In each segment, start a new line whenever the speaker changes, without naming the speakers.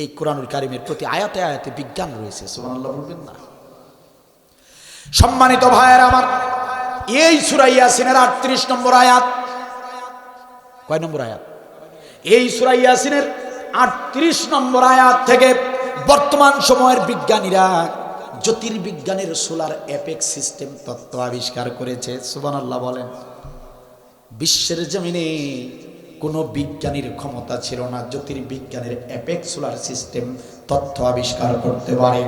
এই কোরআনুল কারিমের প্রতি আয়াতে আয়াতে বিজ্ঞান রয়েছে, সুবহানাল্লাহ বলবেন না। সম্মানিত ভাইয়ের আমার, এই সুরা ইয়াসিনের আটত্রিশ নম্বর আয়াত। কয় নম্বর আয়াত? এই সুরা ইয়াসিনের আটত্রিশ নম্বর আয়াত থেকে বর্তমান সময়ের বিজ্ঞানীরা জ্যোতির্বিজ্ঞানের সোলার অ্যাপেক্স সিস্টেম তত্ত্ব আবিষ্কার করেছে, সুবহানাল্লাহ বলেন। বিশ্বের জমিনে কোনো বিজ্ঞানীর ক্ষমতা ছিল না, জ্যোতির্বিজ্ঞানের অ্যাপেক্স সোলার সিস্টেম তথ্য আবিষ্কার করতে পারে।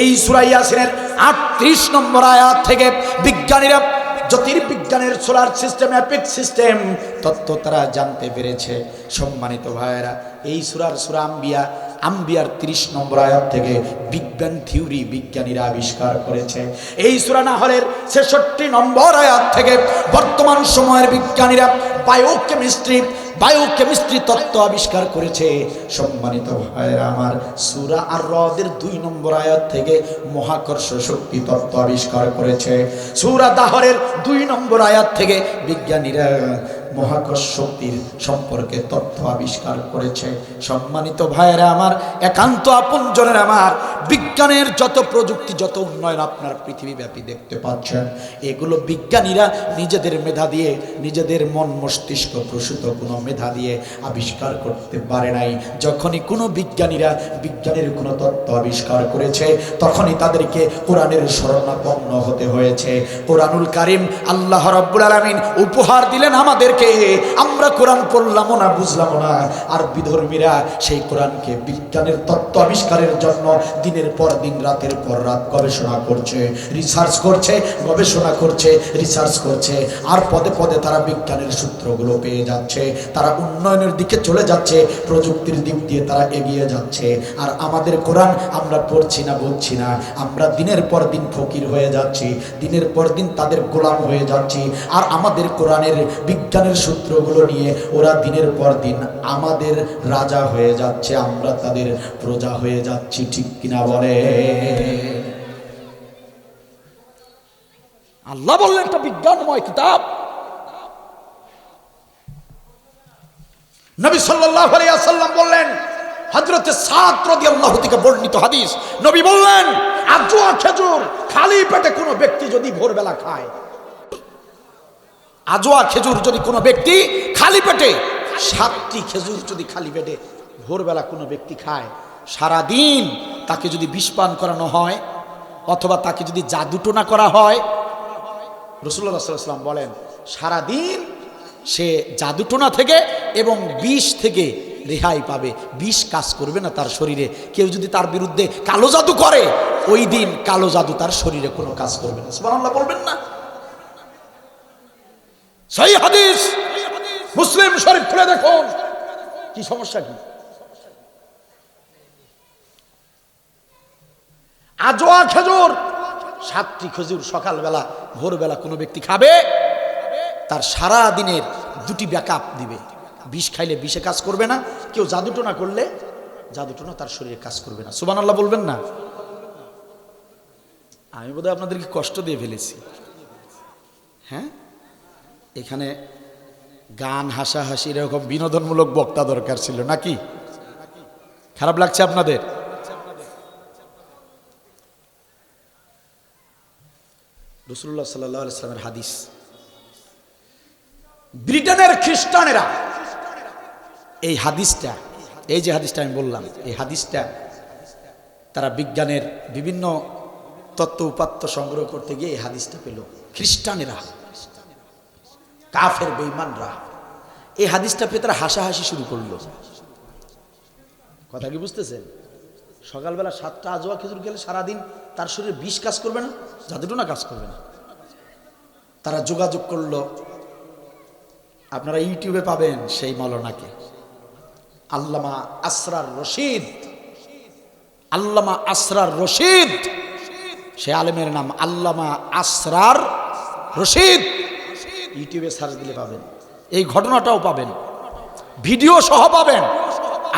এই সুরাইয়াসিনের আটত্রিশ নম্বর আয়াত থেকে বিজ্ঞানীরা জ্যোতির্বিজ্ঞানের সোলার সিস্টেম অ্যাপেক্স সিস্টেম তত্ত্ব তারা জানতে পেরেছে। সম্মানিত ভাইয়েরা, এই সুরার সুরা আম্বিয়া, আম্বিয়ার তিরিশ নম্বর আয়াত থেকে বিজ্ঞান থিওরি বিজ্ঞানীরা আবিষ্কার করেছে। এই সুরা নাহলের ছেষট্টি নম্বর আয়াত থেকে বর্তমান সময়ের বিজ্ঞানীরা বায়োকেমিস্ট্রি বায়োকেমিস্ট্রি তত্ত্ব আবিষ্কার করেছে। সম্মানিত ভাইয়েরা, আমার সুরা আর হ্রদের দুই নম্বর আয়াত থেকে মহাকর্ষ শক্তি তত্ত্ব আবিষ্কার করেছে। সুরা দাহরের দুই নম্বর আয়াত থেকে বিজ্ঞানীরা মহাকর্ষ শক্তির সম্পর্কে তথ্য আবিষ্কার করেছে। সম্মানিত ভাইয়েরা আমার, একান্ত আপনজনের আমার, বিজ্ঞানের যত প্রযুক্তি, যত উন্নয়ন আপনার পৃথিবীব্যাপী দেখতে পাচ্ছেন, এগুলো বিজ্ঞানীরা নিজেদের মেধা দিয়ে, নিজেদের মন মস্তিষ্ক প্রসূত কোনো মেধা দিয়ে আবিষ্কার করতে পারে নাই। যখনই কোনো বিজ্ঞানীরা বিজ্ঞানের কোনো তত্ত্ব আবিষ্কার করেছে, তখনই তাদেরকে কোরআনের শরণাপন্ন হতে হয়েছে। কোরআনুল কারিম আল্লাহ রব্বুল আলমিন উপহার দিলেন আমাদেরকে। থাকে আমরা কোরআন পড়লাম না বুঝলাম না। আর বিধর্মীরা সেই কোরআনকে বিজ্ঞানের তত্ত্ব আবিষ্কারের জন্য দিনের পর দিন, রাতের পর রাত গবেষণা করছে রিসার্চ করছে, গবেষণা করছে রিসার্চ করছে। আর পদে পদে তারা বিজ্ঞানের সূত্রগুলো পেয়ে যাচ্ছে। তারা উন্নয়নের দিকে চলে যাচ্ছে, প্রযুক্তির দিক দিয়ে তারা এগিয়ে যাচ্ছে। আর আমাদের কোরআন আমরা পড়ছি না, বলছি না। আমরা দিনের পর দিন ফকির হয়ে যাচ্ছি, দিনের পর দিন তাদের গোলাম হয়ে যাচ্ছি। আর আমাদের কোরআনের বিজ্ঞানের সূত্রগুলো নিয়ে ওরা দিনের পর দিন আমাদের রাজা হয়ে যাচ্ছে, আমরা তাদের প্রজা হয়ে যাচ্ছি, ঠিক কিনা বলে? আল্লাহ বললেন একটা বিজ্ঞানময় কিতাব। নবী সাল্লাল্লাহু আলাইহি ওয়াসাল্লাম বললেন, হযরতে সাদ রাদিয়াল্লাহু থেকে বর্ণিত হাদিস। নবী বললেন আজওয়া খেজুর খালি পেটে কোনো ব্যক্তি যদি ভোরবেলা খায় আজোয়া খেজুর যদি কোনো ব্যক্তি খালি পেটে। সাতটি খেজুর যদি খালি পেটে ভোরবেলা কোনো ব্যক্তি খায় সারা দিন তাকে যদি বিষ পান করানো হয়, অথবা তাকে যদি জাদুটোনা করা হয় রসুল্লাহ সাল্লাম বলেন সারা দিন সে জাদুটোনা থেকে এবং বিষ থেকে রেহাই পাবে। বিষ কাজ করবে না তার শরীরে। কেউ যদি তার বিরুদ্ধে কালো জাদু করে, ওই দিন কালো জাদু তার শরীরে কোনো কাজ করবে না। বলবেন না। সেই হাদিস। মুসলিম শরীফ খুলে দেখুন কি সমস্যা কি? আজোয়া খেজুর, সাতটি খেজুর সকালবেলা, ভোরবেলা কোনো ব্যক্তি খাবে, তার সারা দিনের দুটি ব্যাকআপ দিবে। বিষ খাইলে বিষে কাজ করবে না, কেউ জাদুটোনা করলে জাদুটোনা তার শরীরে কাজ করবে না। সুবান আল্লাহ বলবেন না? আমি বোধহয় আপনাদেরকে কষ্ট দিয়ে ফেলেছি। হ্যাঁ? এখানে গান, হাসাহাসি, এরকম বিনোদনমূলক বক্তা দরকার ছিল, নাকি? খারাপ লাগছে আপনাদের? রসুল্লাহ সাল্লাহ ইসলামের হাদিস। ব্রিটেনের খ্রিস্টানেরা, এই হাদিসটা, এই যে হাদিসটা আমি বললাম, এই হাদিসটা তারা বিজ্ঞানের বিভিন্ন তত্ত্ব উপাত্ত সংগ্রহ করতে গিয়ে এই হাদিসটা পেল। খ্রিস্টানেরা কাফের বেইমানরা এই হাদিসটা পেয়ে তারা হাসাহাসি শুরু করল। কথা কি বুঝতেছেন? সকালবেলা সাতটা আজোয়া খেজুর গেলে সারাদিন তার শরীরে বিষ কাজ করবে না? জাদুটো না কাজ করবে না? তারা যোগাযোগ করল, আপনারা ইউটিউবে পাবেন সেই মলনাকে। আল্লামা আসরার রশিদ। আল্লামা আসরার রশিদ। সে আলেমের নাম আল্লামা আসরার রশিদ। ইউটিউবে সার্চ দিলে পাবেন। এই ঘটনাটাও পাবেন। ভিডিও সহ পাবেন।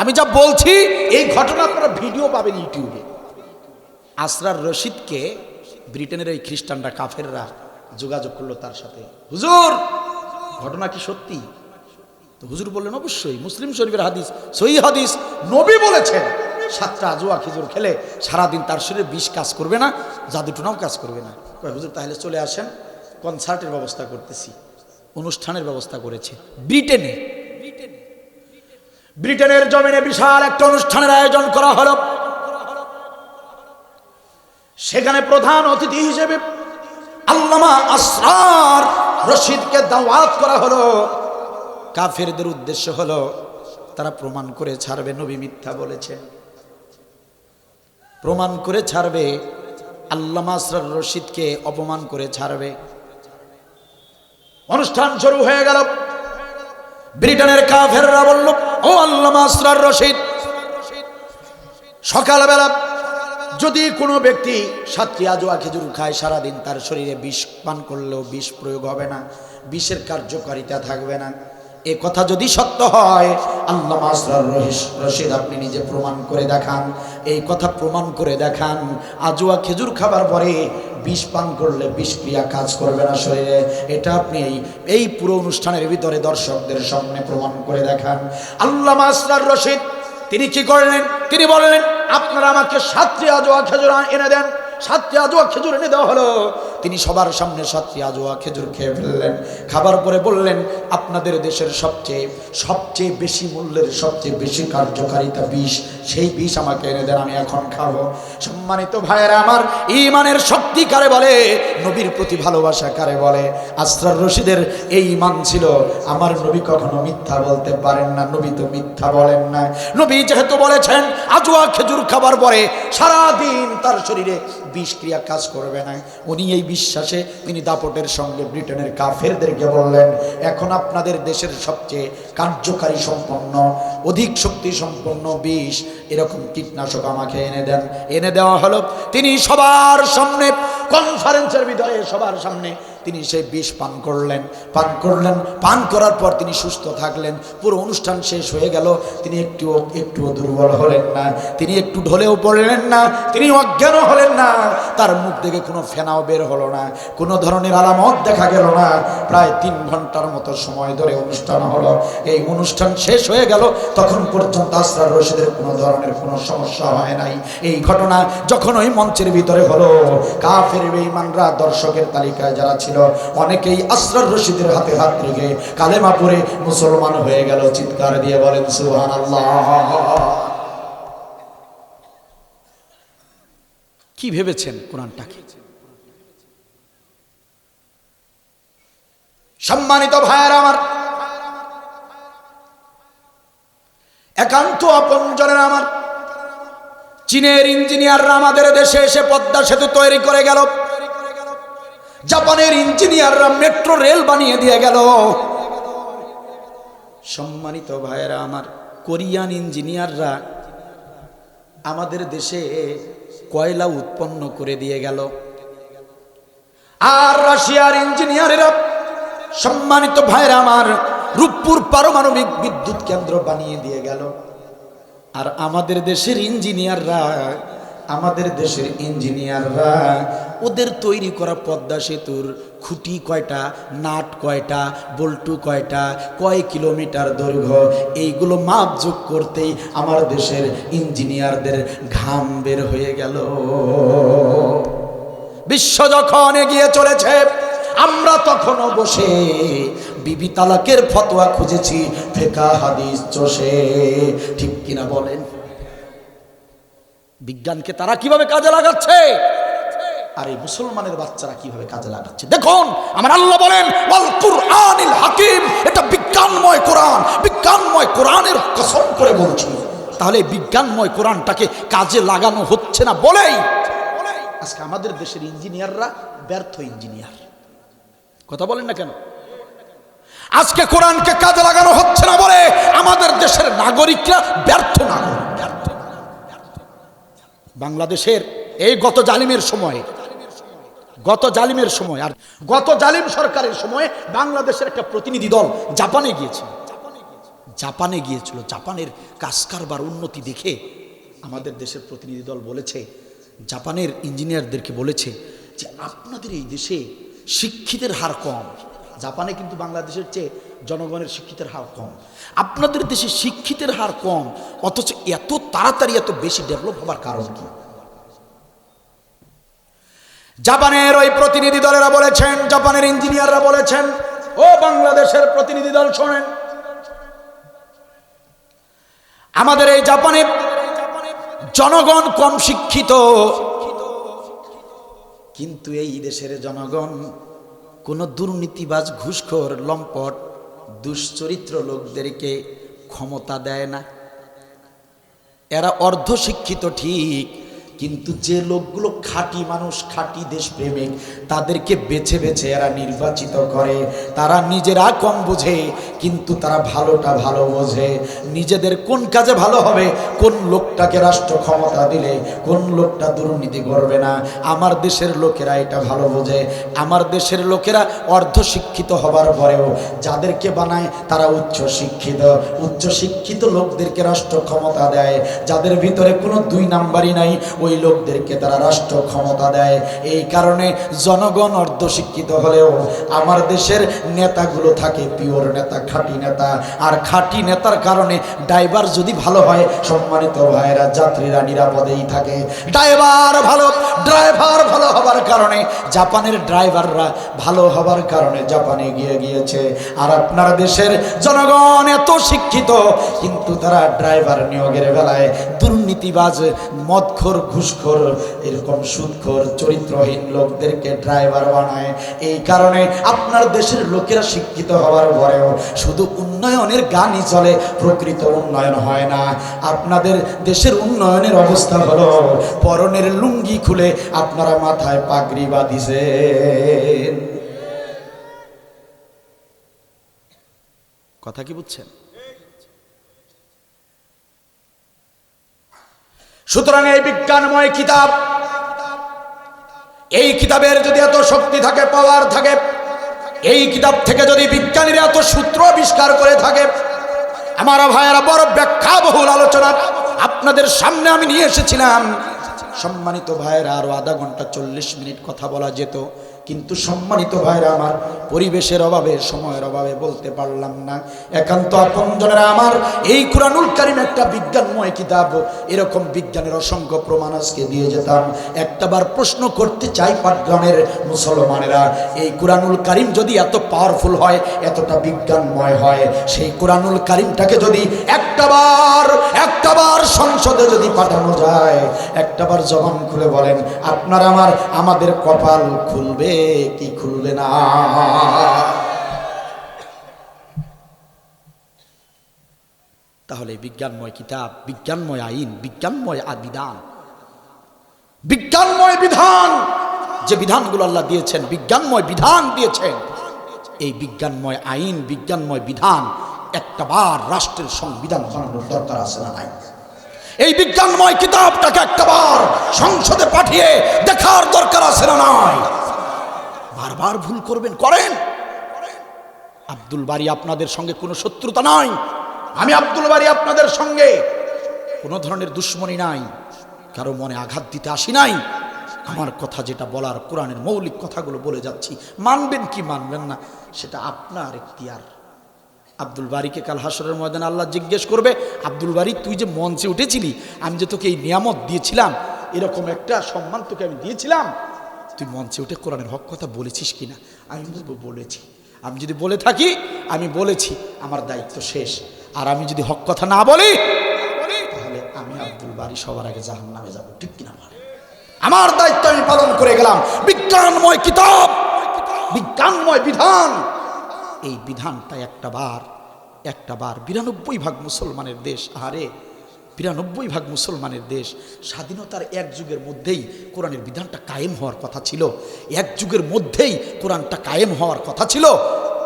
আমি যা বলছি, এই ঘটনা আপনারা ভিডিও পাবেন ইউটিউবে। আসরার রশিদকে ব্রিটেনের এই খ্রিস্টানরা, কাফেররা যোগাযোগ করল তার সাথে। হুজুর, ঘটনা কি সত্যি? তো হুজুর বললেন, অবশ্যই, মুসলিম শরীফের হাদিস, সহি হাদিস, নবী বলেছেন, সাতটা আজুয়া খেজুর খেলে সারাদিন তার শরীরে বিষ কাজ করবে না, জাদুটুনাও কাজ করবে না। হুজুর, তাহলে চলে আসেন, কনসার্টের ব্যবস্থা করতেছি। অনুষ্ঠানের ব্যবস্থা করেছে। ব্রিটেনে। ব্রিটেনের জমিনে বিশাল একটা অনুষ্ঠানের আয়োজন করা হলো। সেখানে প্রধান অতিথি হিসেবে আল্লামা আসরার রশিদকে দাওয়াত করা হলো। কাফেরদের উদ্দেশ্য হলো, তারা প্রমাণ করে ছাড়বে, নবী মিথ্যা বলেছেন প্রমাণ করে ছাড়বে, আল্লামা আসরার রশিদকে অপমান করে ছাড়বে। অনুষ্ঠান শুরু হয়ে গেল। ব্রিটেনের কাফেররা বলল, ও আল্লামা আসরার রশিদ, সকালবেলা যদি কোনো ব্যক্তি সাতটি আজোয়া খেজুর খায়, সারাদিন তার শরীরে বিষ পান করলেও বিষ প্রয়োগ হবে না, বিষের কার্যকারিতা থাকবে না। এ কথা যদি সত্য হয় আল্লাহ রশিদ আপনি নিজে প্রমাণ করে দেখান। এই কথা প্রমাণ করে দেখান। আজোয়া খেজুর খাবার পরে বিষ পান করলে বিষক্রিয়া কাজ করবে না শরীরে। এটা আপনি এই পুরো অনুষ্ঠানের ভিতরে দর্শকদের সামনে প্রমাণ করে দেখান। আল্লাহ মাসরার রশিদ, তিনি কি করলেন? তিনি বললেন, আপনারা আমাকে সাতটি আজোয়া খেজুর এনে দেন। সাতটি আজোয়া খেজুর এনে দেওয়া হলো। তিনি সবার সামনে সাতটি আজোয়া খেজুর খেয়ে ফেললেন। খাবার পরে বললেন, আপনাদের দেশের সবচেয়ে সবচেয়ে বেশি মূল্যের, সবচেয়ে বেশি কার্যকারিতা বিষ, সেই বিষ আমাকে এনে দেন, আমি এখন খাব। সম্মানিত ভাইয়েরা আমার ইমানের শক্তি কারে বলে? নবীর প্রতি ভালোবাসা কারে বলে? আসরার রশিদের এই ইমান ছিল, আমার নবী কখনো মিথ্যা বলতে পারেন না, নবী তো মিথ্যা বলেন না। নবী যেহেতু বলেছেন, আজোয়া খেজুর খাবার পরে সারাদিন তার শরীরে বিষক্রিয়া কাজ করবে না, উনি এই বিশ্বাসে তিনি দাপটের সঙ্গে ব্রিটেনের কাফেরদেরকে বললেন, এখন আপনাদের দেশের সবচেয়ে কার্যকারী সম্পন্ন, অধিক শক্তি সম্পন্ন বিষ, এরকম কীটনাশক আমাকে এনে দেন। এনে দেওয়া হলো, তিনি সবার সামনে কনফারেন্সের ভিতরে সবার সামনে তিনি সেই বিষ পান করলেন। পান করলেন। পান করার পর তিনি সুস্থ থাকলেন। পুরো অনুষ্ঠান শেষ হয়ে গেল। তিনি একটু একটুও দুর্বল হলেন না। তিনি একটু ঢলেও পড়লেন না। তিনি অজ্ঞানও হলেন না। তার মুখ থেকে কোনো ফেনাও বের হলো না। কোনো ধরনের আলামত দেখা গেল না। প্রায় তিন ঘণ্টার মতো সময় ধরে অনুষ্ঠান হলো। এই অনুষ্ঠান শেষ হয়ে গেল। তখন পর্যন্ত আসরার রশিদের কোনো ধরনের কোনো সমস্যা হয় নাই। এই ঘটনা যখন ওই মঞ্চের ভিতরে হলো, কাফের বেঈমানরা দর্শকের তালিকায় যারা ছিল অনেকেই আসরার রশিদের হাতে হাত রেখে কালেমা পরে মুসলমান হয়ে গেল, চিৎকার দিয়ে বলেন সুহান কি ভেবেছেন কোরআনটাকে? সম্মানিত ভাইয়ার আমার, একান্ত আপনজনের আমার, চীনের ইঞ্জিনিয়াররা আমাদের দেশে এসে পদ্মা সেতু তৈরি করে গেল। জাপানের ইঞ্জিনিয়াররা মেট্রো রেল বানিয়ে দিয়ে গেল। সম্মানিত ভাইয়েরা, আমার কোরিয়ান ইঞ্জিনিয়াররা আমাদের দেশে কয়লা উৎপন্ন করে দিয়ে গেল। আর রাশিয়ার ইঞ্জিনিয়ারেরা, সম্মানিত ভাইয়েরা, আমার রূপপুর পারমাণবিক বিদ্যুৎ কেন্দ্র বানিয়ে দিয়ে গেল। আর আমাদের দেশের ইঞ্জিনিয়াররা আমাদের দেশের ইঞ্জিনিয়াররা ওদের তৈরি করা পদ্মা সেতুর খুঁটি কয়টা, নাট কয়টা, বল্টু কয়টা, কয় কিলোমিটার দৈর্ঘ্য, এইগুলো মাপযোগ করতেই আমার দেশের ইঞ্জিনিয়ারদের ঘাম বের হয়ে গেল। বিশ্ব যখন এগিয়ে চলেছে, আমরা তখনও বসে বিবি তালাকের ফতোয়া খুঁজেছি, ফেকা হাদিস চষে। ঠিক কিনা বলেন? বিজ্ঞানকে তারা কীভাবে কাজে লাগাচ্ছে? আর এই মুসলমানের বাচ্চারা কীভাবে কাজে লাগাচ্ছে? দেখুন, আমার আল্লাহ বলেন, ওয়াল হাকিম এটা বিজ্ঞানময় কোরআন। বিজ্ঞানময় কোরআনের কসম করে বলছি। তাহলে বিজ্ঞানময় কোরআনটাকে কাজে লাগানো হচ্ছে না বলেই? আজকে আমাদের দেশের ইঞ্জিনিয়াররা ব্যর্থ ইঞ্জিনিয়ার। কথা বলেন না কেন? আজকে কোরআনকে কাজে লাগানো হচ্ছে না বলে আমাদের দেশের নাগরিকরা ব্যর্থ নাগরিক। বাংলাদেশের এই গত জালিমের সময়, গত জালিমের সময়, আর গত জালিম সরকারের সময় বাংলাদেশের একটা প্রতিনিধি দল জাপানে গিয়েছিল। জাপানে গিয়েছিল। জাপানের কাজ কারবার উন্নতি দেখে আমাদের দেশের প্রতিনিধি দল বলেছে, জাপানের ইঞ্জিনিয়ারদেরকে বলেছে যে, আপনাদের এই দেশে শিক্ষিতের হার কম। জাপানে কিন্তু বাংলাদেশের চেয়ে জনগণের শিক্ষিতের হার কম। আপনাদের দেশে শিক্ষিতের হার কম, অথচ এত তাড়াতাড়ি এত বেশি ডেভেলপ হবার কারণ কি? জাপানের ওই প্রতিনিধি দলেরা বলেছেন, জাপানের ইঞ্জিনিয়াররা বলেছেন, ও বাংলাদেশের প্রতিনিধি দল শোনেন, আমাদের এই জাপানে জনগণ কম শিক্ষিত। কিন্তু এই দেশের জনগণ কোনো দুর্নীতিবাজ ঘুষখোর, লম্পট দুশ্চরিত্র লোকদেরকে ক্ষমতা দেয় না। এরা অর্ধশিক্ষিত ঠিক কিন্তু যে লোকগুলো খাঁটি মানুষ, খাঁটি দেশপ্রেমিক, তাদেরকে বেছে বেছে এরা নির্বাচিত করে। তারা নিজেরা কম বোঝে, কিন্তু তারা ভালোটা ভালো বোঝে। নিজেদের কোন কাজে ভালো হবে, কোন লোকটাকে রাষ্ট্র ক্ষমতা দিলে, কোন লোকটা দুর্নীতি করবে না। আমার দেশের লোকেরা এটা ভালো বোঝে। আমার দেশের লোকেরা অর্ধশিক্ষিত হবার পরেও যাদেরকে বানায়, তারা উচ্চ শিক্ষিত। উচ্চ শিক্ষিত লোকদেরকে রাষ্ট্র ক্ষমতা দেয়। যাদের ভিতরে কোনো দুই নাম্বারই নাই ওই লোকদেরকে তারা রাষ্ট্র ক্ষমতা দেয়। এই কারণে জনগণ অর্ধশিক্ষিত হলেও আমার দেশের নেতাগুলো থাকে, পিওর নেতা, খাঁটি নেতা। আর খাঁটি নেতার কারণে ড্রাইভার যদি ভালো হয়, সম্মানিত ভাইয়েরা, যাত্রীরা নিরাপদেই থাকে। ড্রাইভার ভালো ড্রাইভার ভালো হবার কারণে, জাপানের ড্রাইভাররা ভালো হবার কারণে জাপানে গিয়ে গিয়েছে। আর আপনার দেশের জনগণ এত শিক্ষিত, কিন্তু তারা ড্রাইভার নিয়োগের বেলায় দুর্নীতিবাজ, মদখোর, ঘুষখোর, এরকম সুদখোর, চরিত্রহীন লোকদেরকে ড্রাইভার বানায়। এই কারণে আপনার দেশের লোকেরা শিক্ষিত হওয়ার পরেও শুধু উন্নয়নের গানই চলে, প্রকৃত উন্নয়ন হয় না। আপনাদের দেশের উন্নয়নের অবস্থা হলো, পরনের লুঙ্গি খুলে আপনারা মাথায় পাগড়ি বাঁধিছেন। কথা কি বুঝছেন? সুতরাং এই বিজ্ঞানময় কিতাব, এই কিতাবের যদি এত শক্তি থাকে পাওয়ার থাকে, এই কিতাব থেকে যদি বিজ্ঞানীরা এত সূত্র আবিষ্কার করে থাকে, আমার ভাইয়েরা, বড় ব্যাখ্যা বহুল আলোচনা আপনাদের সামনে আমি নিয়ে এসেছিলাম। সম্মানিত ভাইয়েরা আরও আধা ঘণ্টা চল্লিশ মিনিট কথা বলা যেত। কিন্তু সম্মানিত ভাইরা, আমার পরিবেশের অভাবে, সময়ের অভাবে বলতে পারলাম না। একান্ত আপনজনেরা আমার, এই কুরআনুল কারিম একটা বিজ্ঞানময় কিতাব। এরকম বিজ্ঞানের অসংখ্য প্রমাণ আজকে দিয়ে যেতাম। একটাবার প্রশ্ন করতে চাই পাটগ্রামের মুসলমানেরা, এই কুরআনুল কারিম যদি এত পাওয়ারফুল হয়, এতটা বিজ্ঞানময় হয়, সেই কোরআনুল কারিমটাকে যদি একটাবার একটাবার সংসদে যদি পাঠানো যায়, একটাবার জবান খুলে বলেন, আপনার আমার, আমাদের কপাল খুলবে। কি খুলবে না? তাহলে বিজ্ঞানময় কিতাব, বিজ্ঞানময় আইন, বিজ্ঞানময় আ- বিধান বিজ্ঞানময় বিধান, যে বিধানগুলো আল্লাহ দিয়েছেন, বিজ্ঞানময় বিধান দিয়েছেন, এই বিজ্ঞানময় আইন, বিজ্ঞানময় বিধান একটা বার রাষ্ট্রের সংবিধান বানানোর দরকার আছে না নাই? এই বিজ্ঞানময় কিতাবটাকে একটাবার সংসদে পাঠিয়ে দেখার দরকার আছে না নাই? বারবার ভুল করবেন, করেন। আব্দুল বাড়ি আপনাদের সঙ্গে কোনো শত্রুতা নাই। আমি আব্দুল বাড়ি আপনাদের সঙ্গে কোনো ধরনের দুশ্মনী নাই। কারও মনে আঘাত দিতে আসি নাই। আমার কথা যেটা বলার কোরআনের মৌলিক কথাগুলো বলে যাচ্ছি। মানবেন কি মানবেন না, সেটা আপনার এখতিয়ার আব্দুল বাড়িকে কাল হাসরের ময়দানে আল্লাহ জিজ্ঞেস করবে, আব্দুল বাড়ি তুই যে মঞ্চে উঠেছিলি, আমি যে তোকে এই নিয়ামত দিয়েছিলাম, এরকম একটা সম্মান তোকে আমি দিয়েছিলাম তুই মঞ্চে উঠে কোরআনের হক কথা বলেছিস কি না আমি বলব, বলেছি। আমি যদি বলে থাকি, আমি বলেছি, আমার দায়িত্ব শেষ। আর আমি যদি হক কথা না বলি, তাহলে আমি আব্দুল বাড়ি সবার আগে জাহান নামে যাব। ঠিক কিনা বল? আমার দায়িত্ব আমি পালন করে গেলাম। বিজ্ঞানময় কিতাব, বিজ্ঞানময় বিধান। এই বিধানটা একটা বার একটা বার বিরানব্বই ভাগ মুসলমানের দেশ আরে বিরানব্বই ভাগ মুসলমানের দেশ স্বাধীনতার এক যুগের মধ্যেই কোরআনের বিধানটা কায়েম হওয়ার কথা ছিল। এক যুগের মধ্যেই কোরআনটা কায়েম হওয়ার কথা ছিল।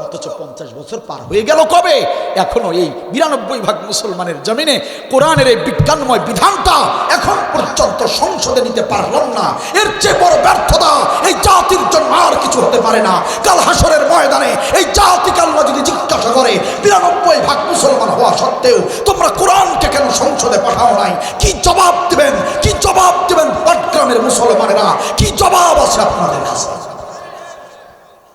অথচ পঞ্চাশ বছর পার হয়ে গেল কবে? এখনও এই বিরানব্বই ভাগ মুসলমানের জমিনে কোরআনের এই বিজ্ঞানময় বিধানটা এখন পর্যন্ত সংসদে নিতে পারলাম না। এর চেয়ে বড় ব্যর্থতা এই জাতির জন্য আর কিছু হতে পারে না। কাল হাসরের ময়দানে এই জাতি জাতিকাল্লা যদি জিজ্ঞাসা করে, বিরানব্বই ভাগ মুসলমান হওয়া সত্ত্বেও তোমরা কোরআনকে কেন সংসদে পাঠাও নাই? কি জবাব দেবেন? কি জবাব দেবেন পাটগ্রামের মুসলমানেরা? কি জবাব আছে আপনাদের কাছে?